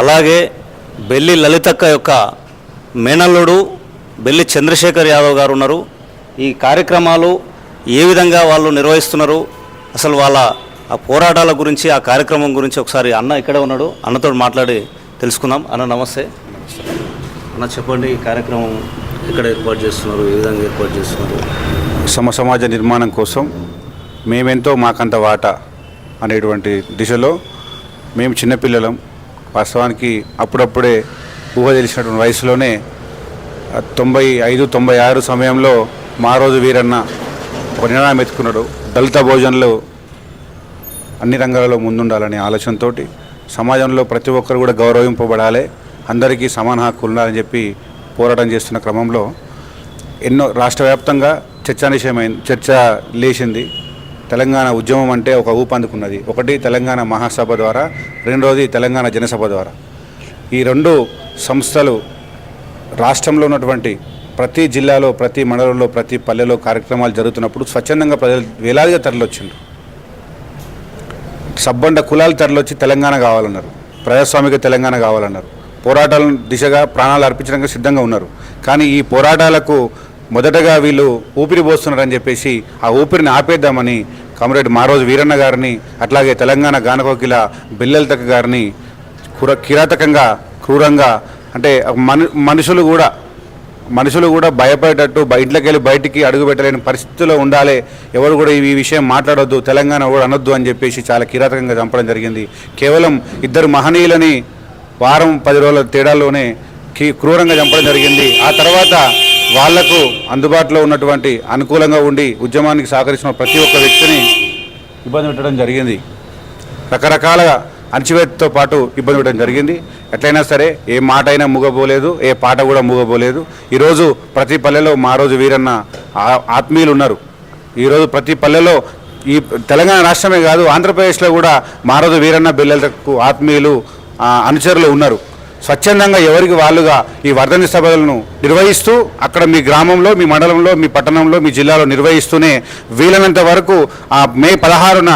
అలాగే బెల్లి లలితక్క యొక్క మేనల్లుడు బెల్లి చంద్రశేఖర్ యాదవ్ గారు ఉన్నారు. ఈ కార్యక్రమాలు ఏ విధంగా వాళ్ళు నిర్వహిస్తున్నారు? అసలు వాళ్ళ ఆ పోరాటాల గురించి ఆ కార్యక్రమం గురించి ఒకసారి అన్న ఇక్కడే ఉన్నాడు. అన్నతో మాట్లాడి తెలుసుకుందాం. అన్న నమస్తే. అన్న చెప్పండి ఈ కార్యక్రమం ఎక్కడ ఏర్పాటు చేస్తున్నారు? ఏ విధంగా ఏర్పాటు చేస్తున్నారు? సమ సమాజ నిర్మాణం కోసం మేమెంతో మాకంత వాటా అనేటువంటి దిశలో మేము చిన్నపిల్లలం. వాస్తవానికి అప్పుడప్పుడే ఊహ తెలిసినటువంటి వయసులోనే తొంభై ఐదు తొంభై ఆరు సమయంలో మా రోజు వీరన్న ఒక నిర్ణయం ఎత్తుకున్నాడు. దళిత భోజనంలో అన్ని రంగాలలో ముందుండాలనే ఆలోచనతో సమాజంలో ప్రతి ఒక్కరు కూడా గౌరవింపబడాలి అందరికీ సమాన హక్కు ఉండాలని చెప్పి పోరాటం చేస్తున్న క్రమంలో ఎన్నో రాష్ట్ర వ్యాప్తంగా చర్చానిషయమైంది చర్చ లేచింది. తెలంగాణ ఉద్యమం అంటే ఒక ఊపందుకున్నది ఒకటి తెలంగాణ మహాసభ ద్వారా రెండవది తెలంగాణ జనసభ ద్వారా. ఈ రెండు సంస్థలు రాష్ట్రంలో ఉన్నటువంటి ప్రతి జిల్లాలో ప్రతి మండలంలో ప్రతి పల్లెలో కార్యక్రమాలు జరుగుతున్నప్పుడు స్వచ్ఛందంగా ప్రజలు వేలాదిగా తరలొచ్చిండ్రు సబ్బండ కులాలు తరలొచ్చి తెలంగాణ కావాలన్నారు. ప్రజాస్వామిక తెలంగాణ కావాలన్నారు. పోరాటాల దిశగా ప్రాణాలు అర్పించడానికి సిద్ధంగా ఉన్నారు. కానీ ఈ పోరాటాలకు మొదటగా వీళ్ళు ఊపిరి పోస్తున్నారని చెప్పేసి ఆ ఊపిరిని ఆపేద్దామని కామ్రేడ్ మారోజు వీరన్న గారిని అట్లాగే తెలంగాణ గానకోకిల బిల్లెల్తక గారిని కుర కిరాతకంగా క్రూరంగా అంటే మను మనుషులు కూడా మనుషులు కూడా భయపడేటట్టు ఇంట్లోకి వెళ్ళి బయటికి అడుగు పెట్టలేని పరిస్థితిలో ఉండాలి. ఎవరు కూడా ఈ విషయం మాట్లాడొద్దు తెలంగాణ కూడా అనొద్దు అని చెప్పేసి చాలా కిరాతకంగా చంపడం జరిగింది. కేవలం ఇద్దరు మహనీయులని వారం పది రోజుల తేడాల్లోనే క్రూరంగా చంపడం జరిగింది. ఆ తర్వాత వాళ్ళకు అందుబాటులో ఉన్నటువంటి అనుకూలంగా ఉండి ఉద్యమానికి సహకరించిన ప్రతి ఒక్క వ్యక్తిని ఇబ్బంది పెట్టడం జరిగింది. రకరకాల అణచివేతతో పాటు ఇబ్బంది పెట్టడం జరిగింది. ఎట్లయినా సరే ఏ మాట అయినా మూగబోలేదు ఏ పాట కూడా మూగబోలేదు. ఈరోజు ప్రతి పల్లెలో మా రోజు వీరన్న ఆత్మీయులు ఉన్నారు. ఈరోజు ప్రతి పల్లెలో ఈ తెలంగాణ రాష్ట్రమే కాదు ఆంధ్రప్రదేశ్లో కూడా మా రోజు వీరన్న బిల్లలకు ఆత్మీయులు అనుచరులు ఉన్నారు. స్వచ్ఛందంగా ఎవరికి వాళ్ళుగా ఈ వర్ధని సభలను నిర్వహిస్తూ అక్కడ మీ గ్రామంలో మీ మండలంలో మీ పట్టణంలో మీ జిల్లాలో నిర్వహిస్తూనే వీలైనంత వరకు ఆ మే పదహారున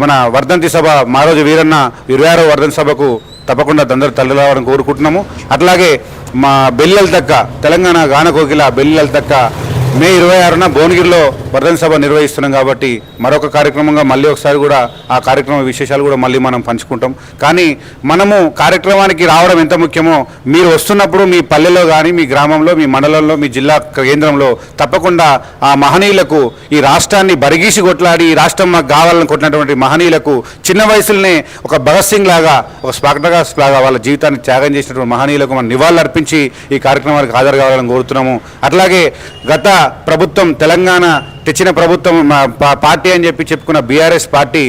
మన వర్ధంతి సభ మారోజు వీరన్న ఇరవై ఆరో వర్ధంతి సభకు తప్పకుండా అందరూ తల్లిరావడం కోరుకుంటున్నాము. అట్లాగే మా బెల్లెల తక్క తెలంగాణ గానకోకిల బెల్లెల తక్క మే ఇరవై ఆరున భువనగిరిలో వర్ధన్ సభ నిర్వహిస్తున్నాం కాబట్టి మరొక కార్యక్రమంగా మళ్ళీ ఒకసారి కూడా ఆ కార్యక్రమ విశేషాలు కూడా మళ్ళీ మనం పంచుకుంటాం. కానీ మనము కార్యక్రమానికి రావడం ఎంత ముఖ్యమో మీరు వస్తున్నప్పుడు మీ పల్లెలో కానీ మీ గ్రామంలో మీ మండలంలో మీ జిల్లా కేంద్రంలో తప్పకుండా ఆ మహనీయులకు ఈ రాష్ట్రాన్ని బరిగీసి కొట్లాడి ఈ రాష్ట్రం మాకు కావాలని కొట్టినటువంటి మహనీయులకు చిన్న వయసులోనే ఒక భగత్ సింగ్ లాగా ఒక స్పాక్టగాస్ లాగా వాళ్ళ జీవితాన్ని త్యాగం చేసినటువంటి మహనీయులకు మనం నివాళులు అర్పించి ఈ కార్యక్రమానికి హాజరు కావాలని కోరుతున్నాము. అట్లాగే గత ప్రభుత్వం తెలంగాణ తెచ్చిన ప్రభుత్వం పార్టీ అని చెప్పి చెప్పుకున్న బీఆర్ఎస్ పార్టీ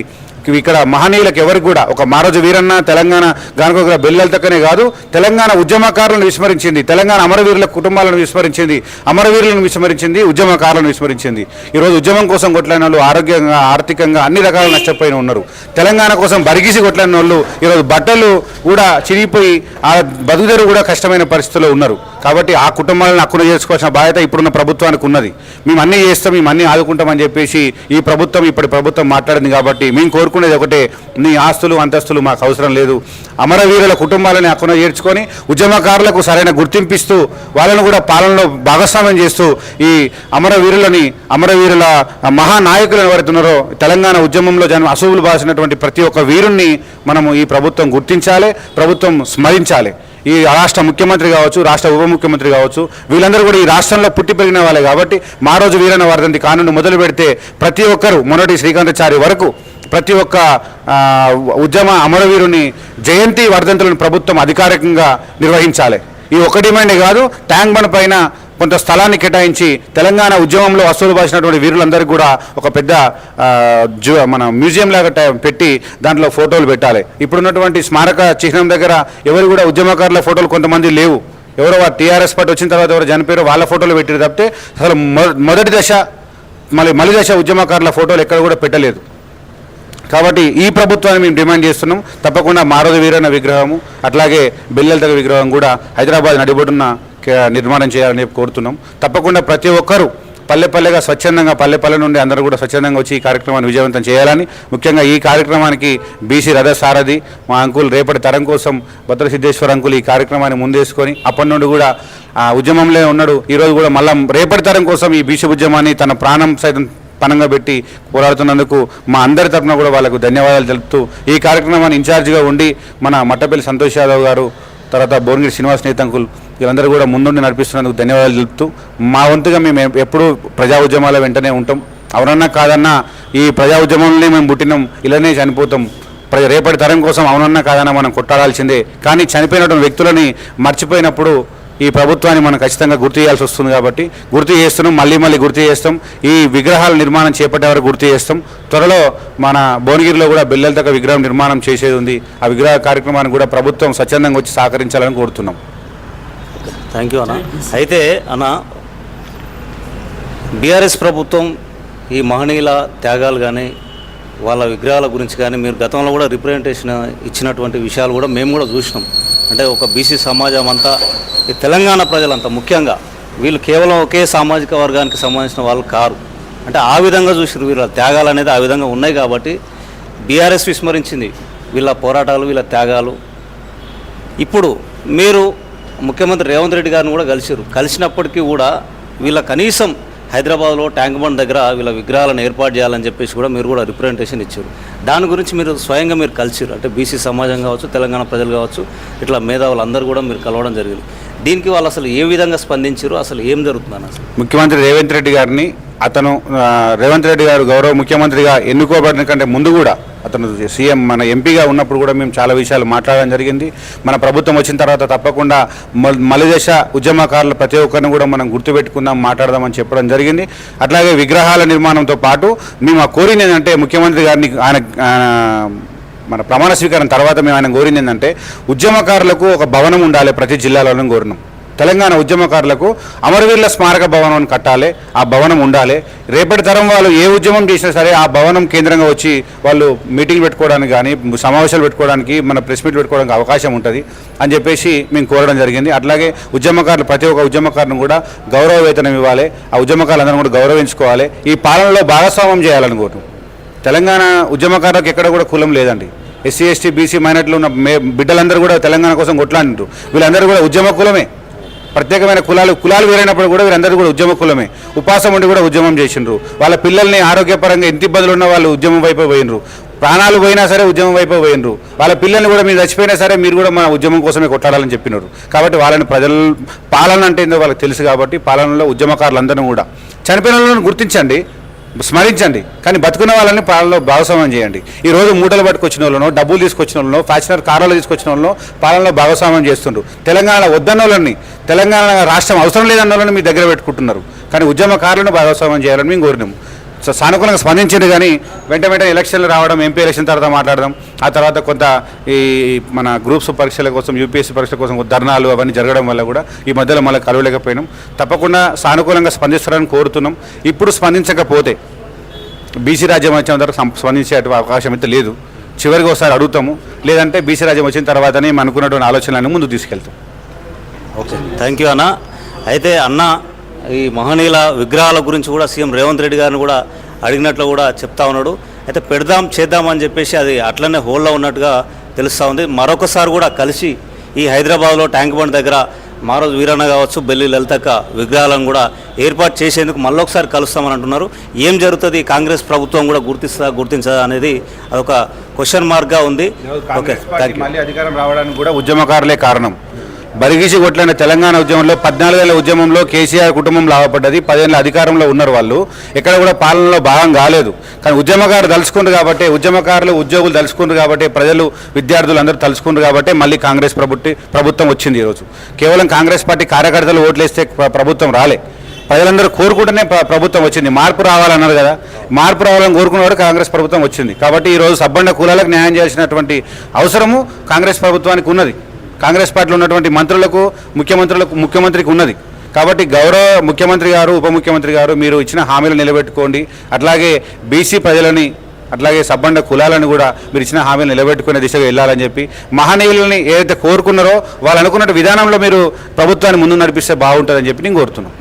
ఇక్కడ మహనీయులకు ఎవరికి కూడా ఒక మారోజు వీరన్న తెలంగాణ గానకొక బెల్లెలతక్కనే కాదు తెలంగాణ ఉద్యమకారులను విస్మరించింది తెలంగాణ అమరవీరుల కుటుంబాలను విస్మరించింది అమరవీరులను విస్మరించింది ఉద్యమకారులను విస్మరించింది. ఈరోజు ఉద్యమం కోసం కొట్లాడిన వాళ్ళు ఆరోగ్యంగా ఆర్థికంగా అన్ని రకాల నష్టపోయిన ఉన్నారు. తెలంగాణ కోసం బరిగిసి కొట్లాడిన వాళ్ళు ఈరోజు బట్టలు కూడా చిరిగిపోయి ఆ బతుకుదేరు కూడా కష్టమైన పరిస్థితుల్లో ఉన్నారు. కాబట్టి ఆ కుటుంబాలను అక్కున చేసుకోవాల్సిన బాధ్యత ఇప్పుడున్న ప్రభుత్వానికి ఉన్నది. మేము అన్నీ చేస్తాం మేము అన్నీ ఆదుకుంటామని చెప్పేసి ఈ ప్రభుత్వం ఇప్పటి ప్రభుత్వం మాట్లాడింది కాబట్టి మేము కోరుకునేది ఒకటే నీ ఆస్తులు అంతస్తులు మాకు అవసరం లేదు. అమరవీరుల కుటుంబాలని అక్కడ చేర్చుకొని ఉద్యమకారులకు సరైన గుర్తింపిస్తూ వాళ్ళను కూడా పాలనలో భాగస్వామ్యం చేస్తూ ఈ అమరవీరులని అమరవీరుల మహానాయకులు ఎవరైతే ఉన్నారో తెలంగాణ ఉద్యమంలో జన్మ అశువులు బాసినటువంటి ప్రతి ఒక్క వీరుణ్ణి మనము ఈ ప్రభుత్వం గుర్తించాలి ప్రభుత్వం స్మరించాలి. ఈ రాష్ట్ర ముఖ్యమంత్రి కావచ్చు రాష్ట్ర ఉప ముఖ్యమంత్రి కావచ్చు వీళ్ళందరూ కూడా ఈ రాష్ట్రంలో పుట్టి పెరిగిన వాళ్ళే కాబట్టి మా రోజు వీరన్న వర్ధంతి కానుండి మొదలు పెడితే ప్రతి ఒక్కరు మొన్నటి శ్రీకాంతాచారి వరకు ప్రతి ఒక్క ఉద్యమ అమరవీరుని జయంతి వర్ధంతులను ప్రభుత్వం అధికారికంగా నిర్వహించాలి. ఈ ఒక డిమాండే కాదు ట్యాంక్ బండ్ పైన కొంత స్థలాన్ని కేటాయించి తెలంగాణ ఉద్యమంలో వసూలు బాసినటువంటి వీరులందరికీ కూడా ఒక పెద్ద జూ మన మ్యూజియం లాగా పెట్టి దాంట్లో ఫోటోలు పెట్టాలి. ఇప్పుడున్నటువంటి స్మారక చిహ్నం దగ్గర ఎవరు కూడా ఉద్యమకారుల ఫోటోలు కొంతమంది లేవు. ఎవరో టీఆర్ఎస్ పార్టీ వచ్చిన తర్వాత ఎవరు చనిపోయారో వాళ్ళ ఫోటోలు పెట్టారు తప్పితే అసలు మొ- మొదటి దశ మళ్ళీ మలి దశ ఉద్యమకారుల ఫోటోలు ఎక్కడ కూడా పెట్టలేదు. కాబట్టి ఈ ప్రభుత్వాన్ని మేము డిమాండ్ చేస్తున్నాం. తప్పకుండా మారోజు వీరన్న విగ్రహము అట్లాగే బెల్లెల విగ్రహం కూడా హైదరాబాద్ నడిబొడ్డున నిర్మాణం చేయాలని కోరుతున్నాం. తప్పకుండా ప్రతి ఒక్కరూ పల్లె పల్లెగా స్వచ్ఛందంగా పల్లె పల్లె నుండి అందరూ కూడా స్వచ్ఛందంగా వచ్చి ఈ కార్యక్రమాన్ని విజయవంతం చేయాలని ముఖ్యంగా ఈ కార్యక్రమానికి బీసీ రథ సారథి మా అంకుల్ రేపటి తరం కోసం భద్రసిద్ధేశ్వర అంకుల్ ఈ కార్యక్రమాన్ని ముందేసుకొని అప్పటి నుండి కూడా ఆ ఉద్యమంలో ఉన్నాడు. ఈరోజు కూడా మళ్ళా రేపటి తరం కోసం ఈ బీసీ ఉద్యమాన్ని తన ప్రాణం సైతం పనంగా పెట్టి పోరాడుతున్నందుకు మా అందరి తరఫున కూడా వాళ్ళకు ధన్యవాదాలు తెలుపుతూ ఈ కార్యక్రమాన్ని ఇన్ఛార్జిగా ఉండి మన మట్టపల్లి సంతోష్ యాదవ్ గారు తర్వాత భువనగిరి శ్రీనివాస్ నేతంకులు వీళ్ళందరూ కూడా ముందుండి నడిపిస్తున్నందుకు ధన్యవాదాలు తెలుపుతూ మా వంతుగా మేము ఎప్పుడూ ప్రజా ఉద్యమాల వెంటనే ఉంటాం. అవునన్నా కాదన్నా ఈ ప్రజా ఉద్యమంలోనే మేము పుట్టినాం ఇలానే చనిపోతాం. ప్రజ రేపటి తరం కోసం అవునన్నా కాదన్నా మనం కొట్టాడాల్సిందే కానీ చనిపోయినటువంటి వ్యక్తులని మర్చిపోయినప్పుడు ఈ ప్రభుత్వాన్ని మనం ఖచ్చితంగా గుర్తు చేయాల్సి వస్తుంది కాబట్టి గుర్తు చేస్తున్నాం మళ్ళీ మళ్ళీ గుర్తు చేస్తాం. ఈ విగ్రహాల నిర్మాణం చేపట్టే వరకు గుర్తు చేస్తాం. త్వరలో మన భువనగిరిలో కూడా బిల్లలతక విగ్రహం నిర్మాణం చేసేది ఉంది. ఆ విగ్రహ కార్యక్రమాన్ని కూడా ప్రభుత్వం స్వచ్ఛందంగా వచ్చి సహకరించాలని కోరుతున్నాం. థ్యాంక్ యూ అన్న. అయితే అన్న బీఆర్ఎస్ ప్రభుత్వం ఈ మహనీయుల త్యాగాలు కానీ వాళ్ళ విగ్రహాల గురించి కానీ మీరు గతంలో కూడా రిప్రజెంటేషన్ ఇచ్చినటువంటి విషయాలు కూడా మేము కూడా చూసినాం. అంటే ఒక బీసీ సమాజం అంతా ఈ తెలంగాణ ప్రజలంతా ముఖ్యంగా వీళ్ళు కేవలం ఒకే సామాజిక వర్గానికి సంబంధించిన వాళ్ళు కారు. అంటే ఆ విధంగా చూసారు వీళ్ళ త్యాగాలు అనేది ఆ విధంగా ఉన్నాయి కాబట్టి బీఆర్ఎస్ విస్మరించింది వీళ్ళ పోరాటాలు వీళ్ళ త్యాగాలు. ఇప్పుడు మీరు ముఖ్యమంత్రి రేవంత్ రెడ్డి గారిని కూడా కలిసిరు కలిసినప్పటికీ కూడా వీళ్ళ కనీసం హైదరాబాద్లో ట్యాంక్ బండ్ దగ్గర వీళ్ళ విగ్రహాలను ఏర్పాటు చేయాలని చెప్పేసి కూడా మీరు కూడా రిప్రజెంటేషన్ ఇచ్చారు. దాని గురించి మీరు స్వయంగా మీరు కలిసిరు అంటే బీసీ సమాజం కావచ్చు తెలంగాణ ప్రజలు కావచ్చు ఇట్లా మేధావులు అందరూ కూడా మీరు కలవడం జరిగింది. దీనికి వాళ్ళు అసలు ఏ విధంగా స్పందించారు అసలు ఏం జరుగుతుందని అసలు? ముఖ్యమంత్రి రేవంత్ రెడ్డి గారిని అతను రేవంత్ రెడ్డి గారు గౌరవ ముఖ్యమంత్రిగా ఎన్నుకోబడిన కంటే ముందు కూడా అతను సీఎం మన ఎంపీగా ఉన్నప్పుడు కూడా మేము చాలా విషయాలు మాట్లాడడం జరిగింది. మన ప్రభుత్వం వచ్చిన తర్వాత తప్పకుండా మల్- మలిదశ ఉద్యమకారులు ప్రతి ఒక్కరిని కూడా మనం గుర్తుపెట్టుకుందాం మాట్లాడదామని చెప్పడం జరిగింది. అట్లాగే విగ్రహాల నిర్మాణంతో పాటు మేము ఆ కోరింది ఏంటంటే ముఖ్యమంత్రి గారిని ఆయన ఆయన మన ప్రమాణ స్వీకారం తర్వాత మేము ఆయన కోరింది ఏంటంటే ఉద్యమకారులకు ఒక భవనం ఉండాలి ప్రతి జిల్లాలోనూ కోరినాం. తెలంగాణ ఉద్యమకారులకు అమరవీరుల స్మారక భవనం కట్టాలి ఆ భవనం ఉండాలి. రేపటి తరం వాళ్ళు ఏ ఉద్యమం చేసినా సరే ఆ భవనం కేంద్రంగా వచ్చి వాళ్ళు మీటింగ్ పెట్టుకోవడానికి కానీ సమావేశాలు పెట్టుకోవడానికి మన ప్రెస్ మీట్ పెట్టుకోవడానికి అవకాశం ఉంటుంది అని చెప్పేసి మేము కోరడం జరిగింది. అట్లాగే ఉద్యమకారులు ప్రతి ఒక్క ఉద్యమకారుని కూడా గౌరవ వేతనం ఇవ్వాలి. ఆ ఉద్యమకారులందరూ కూడా గౌరవించుకోవాలి. ఈ పాలనలో భాగస్వామ్యం చేయాలని తెలంగాణ ఉద్యమకారులకు ఎక్కడ కూడా కులం లేదండి. ఎస్సీ ఎస్టీ బీసీ మైనార్టీలు ఉన్న బిడ్డలందరూ కూడా తెలంగాణ కోసం కొట్లాడినారు వీళ్ళందరూ కూడా ఉద్యమ కులమే. ప్రత్యేకమైన కులాలు కులాలు వేరైనప్పుడు కూడా వీరందరూ కూడా ఉద్యమ కులమే. ఉపాసం ఉండి కూడా ఉద్యమం చేసిండ్రు. వాళ్ళ పిల్లల్ని ఆరోగ్యపరంగా ఇంటి ఇబ్బందులు ఉన్న వాళ్ళు ఉద్యమం వైపు పోయినరు ప్రాణాలు పోయినా సరే ఉద్యమం వైపు పోయినరు వాళ్ళ పిల్లల్ని కూడా మీరు చచ్చిపోయినా సరే మీరు కూడా మన ఉద్యమం కోసమే కొట్టాలని చెప్పినారు. కాబట్టి వాళ్ళని ప్రజల పాలన అంటే ఏందో వాళ్ళకి తెలుసు కాబట్టి పాలనలో ఉద్యమకారులందరూ కూడా. చనిపోయిన వాళ్ళని గుర్తించండి. స్మరించండి. కానీ బతుకున్న వాళ్ళని పాలనలో భాగస్వామ్యం చేయండి. ఈ రోజు మూటలు పట్టుకొచ్చిన వాళ్ళను డబ్బులు తీసుకొచ్చిన వాళ్ళను ఫ్యాషనర్ కార్లలో తీసుకొచ్చిన వాళ్ళను పాలనలో భాగస్వామ్యం చేస్తుండ్రు. తెలంగాణ వద్దన్న వాళ్ళని తెలంగాణ రాష్ట్రం అవసరం లేదన్న వాళ్ళని మీ దగ్గర పెట్టుకుంటున్నారు. కానీ ఉద్యమకారులను భాగస్వామ్యం చేయాలని మేము కోరినాము. సో సానుకూలంగా స్పందించింది కానీ వెంట వెంటనే ఎలక్షన్లు రావడం ఎంపీ ఎలక్షన్ తర్వాత మాట్లాడడం ఆ తర్వాత కొంత ఈ మన గ్రూప్స్ పరీక్షల కోసం యూపీఎస్సీ పరీక్షల కోసం ధర్నాలు అవన్నీ జరగడం వల్ల కూడా ఈ మధ్యలో మళ్ళీ కలవలేకపోయినాం. తప్పకుండా సానుకూలంగా స్పందిస్తారని కోరుతున్నాం. ఇప్పుడు స్పందించకపోతే బీసీ రాజ్యం వచ్చిన తర్వాత సం- స్పందించే అవకాశం అయితే లేదు. చివరికి ఒకసారి అడుగుతాము. లేదంటే బీసీ రాజ్యం వచ్చిన తర్వాతనే మనం అనుకున్నటువంటి ఆలోచనలను ముందు తీసుకెళ్తాం. ఓకే. థ్యాంక్ యూ అన్న. అయితే అన్న ఈ మహనీయుల విగ్రహాల గురించి కూడా సీఎం రేవంత్ రెడ్డి గారిని కూడా అడిగినట్లు కూడా చెప్తా ఉన్నాడు. అయితే పెడదాం చేద్దాం అని చెప్పేసి అది అట్లనే హోల్లో ఉన్నట్టుగా తెలుస్తూ ఉంది. మరొకసారి కూడా కలిసి ఈ హైదరాబాద్లో ట్యాంక్ బండ్ దగ్గర మారోజు వీరన్న కావచ్చు బెల్లి లలితక్క విగ్రహాలను కూడా ఏర్పాటు చేసేందుకు మళ్ళొకసారి కలుస్తామని అంటున్నారు. ఏం జరుగుతుంది? కాంగ్రెస్ ప్రభుత్వం కూడా గుర్తిస్తుందా గుర్తించదా అనేది అదొక క్వశ్చన్ మార్క్గా ఉంది. ఓకే మళ్ళీ అధికారం రావడానికి కూడా ఉద్యమకారులే కారణం. బరిగిసి కొట్లైన తెలంగాణ ఉద్యమంలో పద్నాలుగేళ్ళ ఉద్యమంలో కేసీఆర్ కుటుంబం లాభపడ్డది. పదేళ్ళ అధికారంలో ఉన్నారు వాళ్ళు. ఎక్కడ కూడా పాలనలో భాగం కాలేదు. కానీ ఉద్యమకారులు తలుచుకుంటారు కాబట్టి ఉద్యమకారులు ఉద్యోగులు తలుచుకుంటారు కాబట్టి ప్రజలు విద్యార్థులు అందరూ తలుచుకుంటారు కాబట్టి మళ్ళీ కాంగ్రెస్ ప్రభుత్వ ప్రభుత్వం వచ్చింది ఈరోజు. కేవలం కాంగ్రెస్ పార్టీ కార్యకర్తలు ఓట్లేస్తే ప్రభుత్వం రాలే. ప్రజలందరూ కోరుకుంటేనే ప్రభుత్వం వచ్చింది. మార్పు రావాలన్నారు కదా. మార్పు రావాలని కోరుకున్నవారు కాంగ్రెస్ ప్రభుత్వం వచ్చింది. కాబట్టి ఈరోజు సబ్బండ కులాలకు న్యాయం చేయాల్సినటువంటి అవసరము కాంగ్రెస్ ప్రభుత్వానికి ఉన్నది. కాంగ్రెస్ పార్టీలో ఉన్నటువంటి మంత్రులకు ముఖ్యమంత్రులకు ముఖ్యమంత్రికి ఉన్నది. కాబట్టి గౌరవ ముఖ్యమంత్రి గారు ఉప ముఖ్యమంత్రి గారు మీరు ఇచ్చిన హామీలు నిలబెట్టుకోండి. అట్లాగే బీసీ ప్రజలని అట్లాగే సబ్బండ కులాలను కూడా మీరు ఇచ్చిన హామీలు నిలబెట్టుకునే దిశగా వెళ్ళాలని చెప్పి మహనీయులని ఏదైతే కోరుకున్నారో వాళ్ళు అనుకున్న విధానంలో మీరు ప్రభుత్వాన్ని ముందు నడిపిస్తే బాగుంటుందని చెప్పి నేను కోరుతున్నాను.